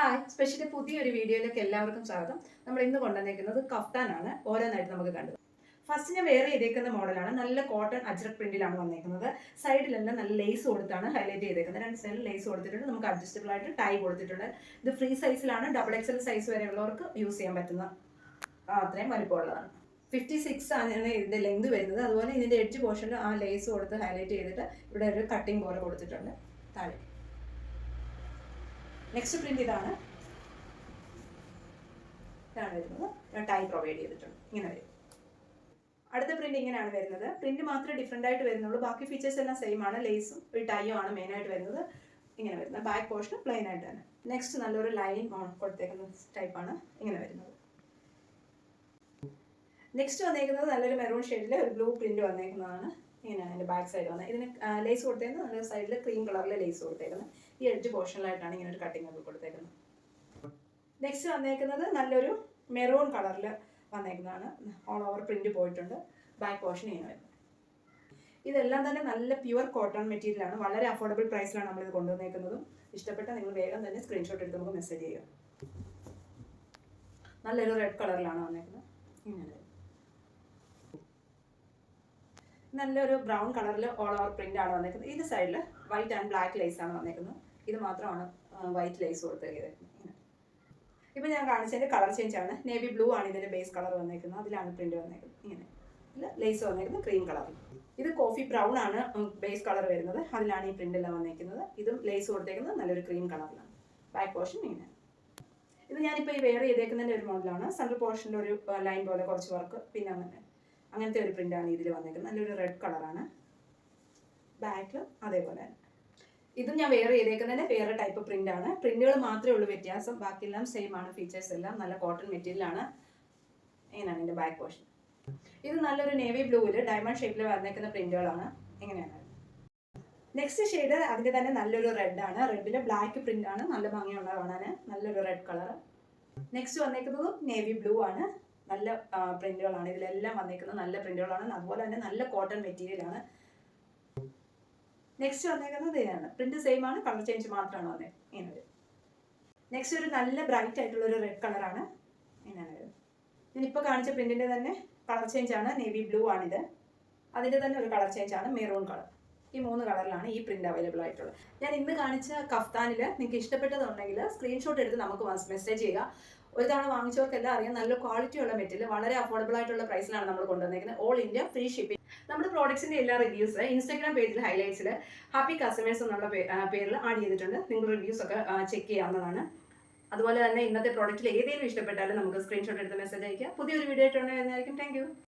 Hi specially പുതിയൊരു വീഡിയോയിലേക്ക് എല്ലാവർക്കും സ്വാഗതം. നമ്മൾ ഇന്ന് കൊണ്ടുവന്നേക്കുന്നത് കഫ്താനാണ് ഓരോന്നായിട്ട് നമുക്ക് കണ്ടത് ഫസ്റ്റ് ഞാൻ വേറെ ചെയ്തേക്കുന്ന മോഡലാണ് നല്ല കോട്ടൺ അജ്രക് പ്രിന്റിലാണ് വന്നേക്കുന്നത്. സൈഡിലെല്ലാം നല്ല ലേസ് കൊടുത്താണ് ഹൈലൈറ്റ് ചെയ്തേക്കുന്നത്. രണ്ട് സൈഡിൽ ലേസ് കൊടുത്തിട്ടുണ്ട്. നമുക്ക് അഡ്ജസ്റ്റബിൾ ആയിട്ട് ടൈ കൊടുത്തിട്ടുണ്ട്. ഇത് ഫ്രീ സൈസിലാണ് ഡബിൾ എക്സൽ സൈസ് വരെയുള്ളവർക്ക് യൂസ് ചെയ്യാൻ പറ്റുന്ന അത്രയും വലിപ്പമുള്ളതാണ്. ഫിഫ്റ്റി സിക്സ് ആണ് ഇതിന്റെ ലെങ്ത് വരുന്നത്. അതുപോലെ ഇതിന്റെ എഡ്ജ് പോർഷനിൽ ആ ലേസ് കൊടുത്ത് ഹൈലൈറ്റ് ചെയ്തിട്ട് ഇവിടെ ഒരു കട്ടിങ് പോലെ കൊടുത്തിട്ടുണ്ട്. താഴെ. നെക്സ്റ്റ് പ്രിന്റ് ഇതാണ്. ഇതാണ് വരുന്നത്. ടൈ പ്രൊവൈഡ് ചെയ്തിട്ടുണ്ട്. ഇങ്ങനെ വരും. അടുത്ത പ്രിന്റ് ഇങ്ങനെയാണ് വരുന്നത്. പ്രിന്റ് മാത്രമേ ഡിഫറെന്റ് ആയിട്ട് വരുന്നുള്ളൂ. ബാക്കി ഫീച്ചേഴ്സ് എല്ലാം സെയിം ആണ്. ലേസും ഒരു ടൈയും ആണ് മെയിൻ ആയിട്ട് വരുന്നത്. ഇങ്ങനെ വരുന്നത്. ബാക്ക് പോർഷൻ പ്ലെയിൻ ആയിട്ട് തന്നെ. നെക്സ്റ്റ് നല്ലൊരു ലൈൻ കൊടുത്തേക്കുന്ന ടൈപ്പാണ് ഇങ്ങനെ വരുന്നത്. നെക്സ്റ്റ് വന്നേക്കുന്നത് നല്ലൊരു മെറൂൺ ഷെയ്ഡിൽ ഒരു ബ്ലൂ പ്രിന്റ് വന്നേക്കുന്നതാണ്. ഇങ്ങനെയാണ് അതിന്റെ ബാക്ക് സൈഡ് വന്നത് ഇതിന് ലേസ് കൊടുത്തേക്കുന്നത് നല്ലൊരു സൈഡിൽ ക്രീം കളറിലെ ലേസ് കൊടുത്തേക്കുന്നത്. ഈ എഡ്ജ് പോർഷനിലായിട്ടാണ് ഇങ്ങനെ ഒരു കട്ടിംഗ് ഒക്കെ കൊടുത്തേക്കുന്നത്. നെക്സ്റ്റ് വന്നേക്കുന്നത് നല്ലൊരു മെറൂൺ കളറിൽ വന്നേക്കുന്നതാണ്. ഓൾ ഓവർ പ്രിന്റ് പോയിട്ടുണ്ട്. ബാക്ക് പോർഷൻ ഇങ്ങനെ വരുന്നത്. ഇതെല്ലാം തന്നെ നല്ല പ്യുവർ കോട്ടൺ മെറ്റീരിയൽ ആണ്. വളരെ അഫോർഡബിൾ പ്രൈസിലാണ് നമ്മൾ ഇത് കൊണ്ടുവന്നേക്കുന്നതും. ഇഷ്ടപ്പെട്ട നിങ്ങൾ വേഗം തന്നെ സ്ക്രീൻഷോട്ട് എടുത്ത് നമുക്ക് മെസ്സേജ് ചെയ്യുക നല്ലൊരു റെഡ് കളറിലാണ് വന്നേക്കുന്നത്. ഇങ്ങനെ. നല്ലൊരു ബ്രൗൺ കളറിൽ ഓൾ ഓവർ പ്രിന്റ് ആണ് വന്നേക്കുന്നത്. ഇത് സൈഡിൽ വൈറ്റ് ആൻഡ് ബ്ലാക്ക് ലേസ് ആണ് വന്നേക്കുന്നത്. ഇത് മാത്രമാണ് വൈറ്റ് ലേസ് കൊടുത്തേക്കുന്നത്. ഇപ്പം ഞാൻ കാണിച്ചതിന്റെ കളർ ചേഞ്ച് ആണ്. നേവി ബ്ലൂ ആണ് ഇതിന്റെ ബേസ് കളർ വന്നേക്കുന്നത്. അതിലാണ് പ്രിന്റ് വന്നേക്കുന്നത്. ഇങ്ങനെ. ലേസ് വന്നേക്കുന്നത് ക്രീം കളർ ഇത് കോഫി ബ്രൗൺ ആണ് ബേസ് കളർ വരുന്നത്. അതിലാണ് ഈ പ്രിന്റെല്ലാം വന്നേക്കുന്നത്. ഇതും ലേസ് കൊടുത്തേക്കുന്നത് നല്ലൊരു ക്രീം കളറിലാണ് ബാക്ക് പോർഷൻ ഇങ്ങനെ. ഇത് ഞാനിപ്പോൾ ഈ വെയർ ചെയ്തേക്കുന്നതിന്റെ ഒരു മോഡലാണ് സെൻട്രൽ പോർഷനിൽ ഒരു ലൈൻ പോലെ കുറച്ച് വർക്ക് പിന്നെ അങ്ങനെ അങ്ങനത്തെ ഒരു പ്രിന്റാണ് ഇതിൽ വന്നേക്കുന്നത്. നല്ലൊരു റെഡ് കളറാണ് ബാക്ക് അതേപോലെ. തന്നെ ഇതും ഞാൻ വേറെ ചെയ്തേക്കുന്നതിന്റെ വേറെ ടൈപ്പ് പ്രിന്റ് ആണ്. പ്രിന്റുകൾ മാത്രമേ ഉള്ളൂ വ്യത്യാസം. ബാക്കിയെല്ലാം സെയിം ആണ്. ഫീച്ചേഴ്സ് എല്ലാം നല്ല കോട്ടൺ മെറ്റീരിയൽ ആണ്. ഇങ്ങനെയാണ് ഇതിന്റെ ബാക്ക് പോർഷൻ ഇത് നല്ലൊരു നേവി ബ്ലൂവിൽ ഡയമണ്ട് ഷേപ്പിൽ വന്നേക്കുന്ന പ്രിന്റുകളാണ് എങ്ങനെയാണ് നെക്സ്റ്റ് ഷെയ്ഡ് അതിന്റെ തന്നെ നല്ലൊരു റെഡ് ആണ്. റെഡിൽ ബ്ലാക്ക് പ്രിന്റ് ആണ്. നല്ല ഭംഗിയുള്ള കാണാൻ നല്ലൊരു റെഡ് കളർ നെക്സ്റ്റ് വന്നേക്കുന്നതും നേവി ബ്ലൂ ആണ്. നല്ല പ്രിന്റുകളാണ്. ഇതിലെല്ലാം വന്നിരിക്കുന്നത് നല്ല പ്രിന്റുകളാണ്. അതുപോലെ തന്നെ നല്ല കോട്ടൺ മെറ്റീരിയൽ ആണ് നെക്സ്റ്റ് വന്നേക്കുന്നത് ഇതാണ്. പ്രിന്റ് സെയിം ആണ് കളർ ചേഞ്ച് മാത്രമാണ് വന്നത് ഇങ്ങനെ നെക്സ്റ്റ് ഒരു നല്ല ബ്രൈറ്റ് ആയിട്ടുള്ള ഒരു റെഡ് കളറാണ് ഇങ്ങനെ ഞാനിപ്പോൾ കാണിച്ച പ്രിന്റിന്റെ തന്നെ കളർ ചേഞ്ച് ആണ്. നേവി ബ്ലൂ ആണിത്. അതിന്റെ തന്നെ ഒരു കളർ ചേഞ്ച് ആണ്. മെറൂൺ കളർ ഈ മൂന്ന് കളറിലാണ് ഈ പ്രിന്റ് അവൈലബിൾ ആയിട്ടുള്ളത്. ഞാൻ ഇന്ന് കാണിച്ച കഫ്താനിൽ നിങ്ങൾക്ക് ഇഷ്ടപ്പെട്ടതുണ്ടെങ്കിൽ സ്ക്രീൻഷോട്ട് എടുത്ത് നമുക്ക് മെസ്സേജ് ചെയ്യുക. ഒരു തവണ വാങ്ങിച്ചവർക്കെല്ലാം അറിയാം. നല്ല ക്വാളിറ്റി ഉള്ള മെറ്റീരിയൽ വളരെ അഫോർഡബിൾ ആയിട്ടുള്ള പ്രൈസിലാണ് നമ്മൾ കൊണ്ടുവന്നിരിക്കുന്നത് ഓൾ ഇന്ത്യ ഫ്രീ ഷിപ്പിംഗ് നമ്മുടെ പ്രോഡക്ട്സിന്റെ എല്ലാ റിവ്യൂസ് ഇൻസ്റ്റാഗ്രാം പേജിൽ ഹൈലൈറ്റ്സിൽ ഹാപ്പി കസ്റ്റമേഴ്സ് എന്നുള്ള പേരിൽ ആഡ് ചെയ്തിട്ടുണ്ട്. നിങ്ങൾ റിവ്യൂസ് ഒക്കെ ചെക്ക് ചെയ്യാവുന്നതാണ്. അതുപോലെ തന്നെ ഇന്നത്തെ പ്രോഡക്റ്റിൽ ഏതെങ്കിലും ഇഷ്ടപ്പെട്ടാലും നമുക്ക് സ്ക്രീൻഷോട്ട് എടുത്ത് മെസ്സേജ് അയക്കുക പുതിയൊരു വീഡിയോ ആയിട്ടുണ്ടായിരുന്നായിരിക്കും താങ്ക്